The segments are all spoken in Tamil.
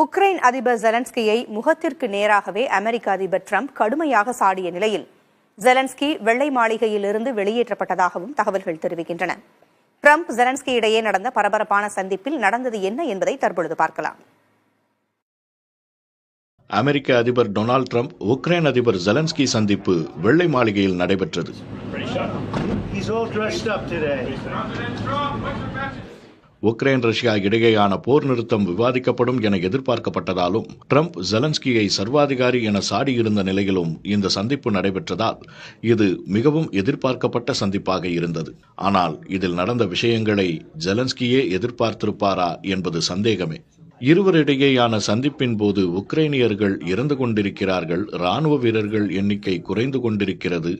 உக்ரைன் அதிபர் ஜெலன்ஸ்கியை முகத்திற்கு நேராகவே அமெரிக்க அதிபர் ட்ரம்ப் கடுமையாக சாடிய நிலையில் ஜெலன்ஸ்கி வெள்ளை மாளிகையிலிருந்து வெளியேற்றப்பட்டதாகவும் தகவல்கள் தெரிவிக்கின்றன. ட்ரம்ப் ஜெலன்ஸ்கி இடையே நடந்த பரபரப்பான சந்திப்பில் நடந்தது என்ன என்பதை தற்பொழுது பார்க்கலாம். அமெரிக்க அதிபர் டொனால்ட் ட்ரம்ப் உக்ரைன் அதிபர் ஜெலன்ஸ்கி சந்திப்பு வெள்ளை மாளிகையில் நடைபெற்றது. உக்ரைன் ரஷ்யா இடையேயான போர் நிறுத்தம் விவாதிக்கப்படும் என எதிர்பார்க்கப்பட்டதாலும் ட்ரம்ப் ஜெலன்ஸ்கியை சர்வாதிகாரி என சாடியிருந்த நிலையிலும் இந்த சந்திப்பு நடைபெற்றதால் இது மிகவும் எதிர்பார்க்கப்பட்ட சந்திப்பாக இருந்தது. ஆனால் இதில் நடந்த விஷயங்களை ஜெலன்ஸ்கியே எதிர்பார்த்திருப்பாரா என்பது சந்தேகமே. இருவரிடையேயான சந்திப்பின் போது உக்ரைனியர்கள் இறந்து கொண்டிருக்கிறார்கள் ராணுவ வீரர்கள் எண்ணிக்கை குறைந்து கொண்டிருக்கிறது.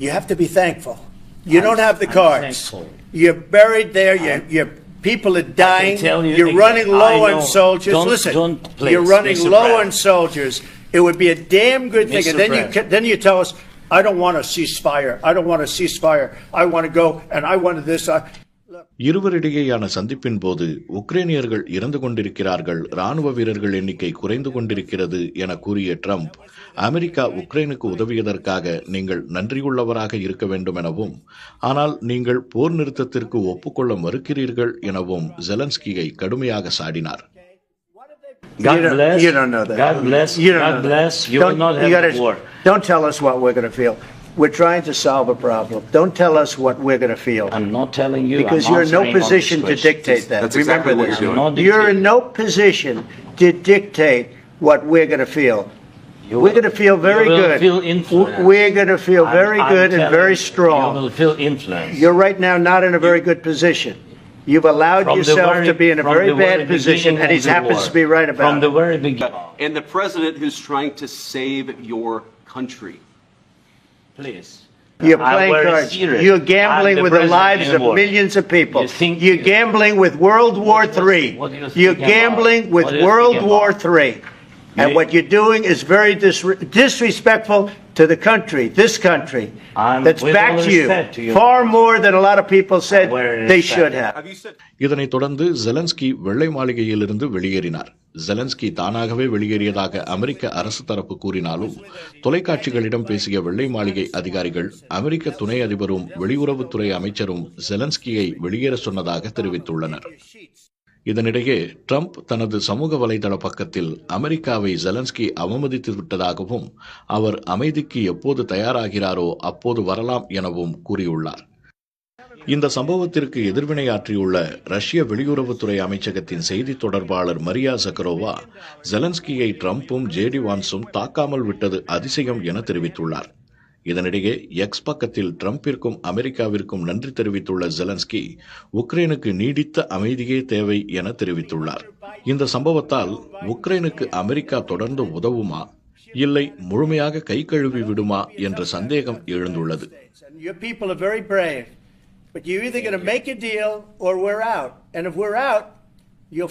You have to be thankful. You don't have the I'm cards. thankful. You're buried there. Your your people are dying. tell you You're again, running low I on soldiers. Don't- Listen, don't please, you're running Mr. low on soldiers. It would be a damn good thing. Mr. And then you ca- then you tell us, I don't want a ceasefire. I don't want a ceasefire. I want to go and I wanted this. I, இருவரிடையேயான சந்திப்பின் போது உக்ரைனியர்கள் இறந்து கொண்டிருக்கிறார்கள் ராணுவ வீரர்கள் எண்ணிக்கை குறைந்து கொண்டிருக்கிறது என கூறிய ட்ரம்ப் அமெரிக்கா உக்ரைனுக்கு உதவியதற்காக நீங்கள் நன்றியுள்ளவராக இருக்க வேண்டும் எனவும் ஆனால் நீங்கள் போர் நிறுத்தத்திற்கு ஒப்புக்கொள்ள மறுக்கிறீர்கள் எனவும் ஜெலன்ஸ்கியை கடுமையாக சாடினார் God you don't, bless. You don't know that. God bless. You don't God bless. You Don't- will not you have gotta- war. Don't tell us what we're going to feel. We're trying to solve a problem. Don't tell us what we're going to feel. I'm not telling you. Because I'm you're in no answering on this position to question. dictate that. That's exactly Remember what this. you're I'm not You're in dictating. no position to dictate what we're going to feel. You We're going to feel very you will good. Feel influenced. We're going to feel I'm- very I'm good and telling very you, strong. You will feel influence. You're right now not in a very good position. You've allowed From the yourself very- to be in a from very the bad very position, beginning and he of the happens war. to be right about From the it. very beginning. And the president who's trying to save your country. Please. You're playing cards. serious. You're I'm gambling the with the president lives of millions of people. You think- You're gambling with World War What- III. what are you You're about? gambling with What are you World War about? III. And You- what you're doing is very disre- disrespectful to the country, this country, I'm- that's with all backed you respect to you. far more than a lot of people said they should have. இதனைத் தொடர்ந்து ஜெலன்ஸ்கி வெள்ளை மாளிகையிலிருந்து வெளியேறினார் ஜெலன்ஸ்கி தானாகவே வெளியேறியதாக அமெரிக்க அரசு தரப்பு கூறினாலும் தொலைக்காட்சிகளிடம் பேசிய வெள்ளை மாளிகை அதிகாரிகள் அமெரிக்க துணை அதிபரும் வெளியுறவுத்துறை அமைச்சரும் ஜெலன்ஸ்கியை வெளியேற சொன்னதாக தெரிவித்துள்ளனர் இதனிடையே ட்ரம்ப் தனது சமூக வலைதள பக்கத்தில் அமெரிக்காவை ஜெலன்ஸ்கி அவமதித்து விட்டதாகவும் அவர் அமைதிக்கு எப்போது தயாராகிறாரோ அப்போது வரலாம் எனவும் கூறியுள்ளார். இந்த சம்பவத்திற்கு எதிர்வினையாற்றியுள்ள ரஷ்ய வெளியுறவுத்துறை அமைச்சகத்தின் செய்தி தொடர்பாளர் மரியா சக்கரோவா ஜெலன்ஸ்கியை ட்ரம்ப்பும் ஜேடி வான்ஸும் தாக்காமல் விட்டது அதிசயம் என தெரிவித்துள்ளார். இதனிடையே எக்ஸ் பக்கத்தில் ட்ரம்பிற்கும் அமெரிக்காவிற்கும் நன்றி தெரிவித்துள்ள ஜெலன்ஸ்கி உக்ரைனுக்கு நீடித்த அமைதியே தேவை என தெரிவித்துள்ளார். இந்த சம்பவத்தால் உக்ரைனுக்கு அமெரிக்கா தொடர்ந்து உதவுமா? இல்லை முழுமையாக கை கழுவி விடுமா என்ற சந்தேகம் எழுந்துள்ளது. But you're either going to make a deal or we're out. And if we're out, you'll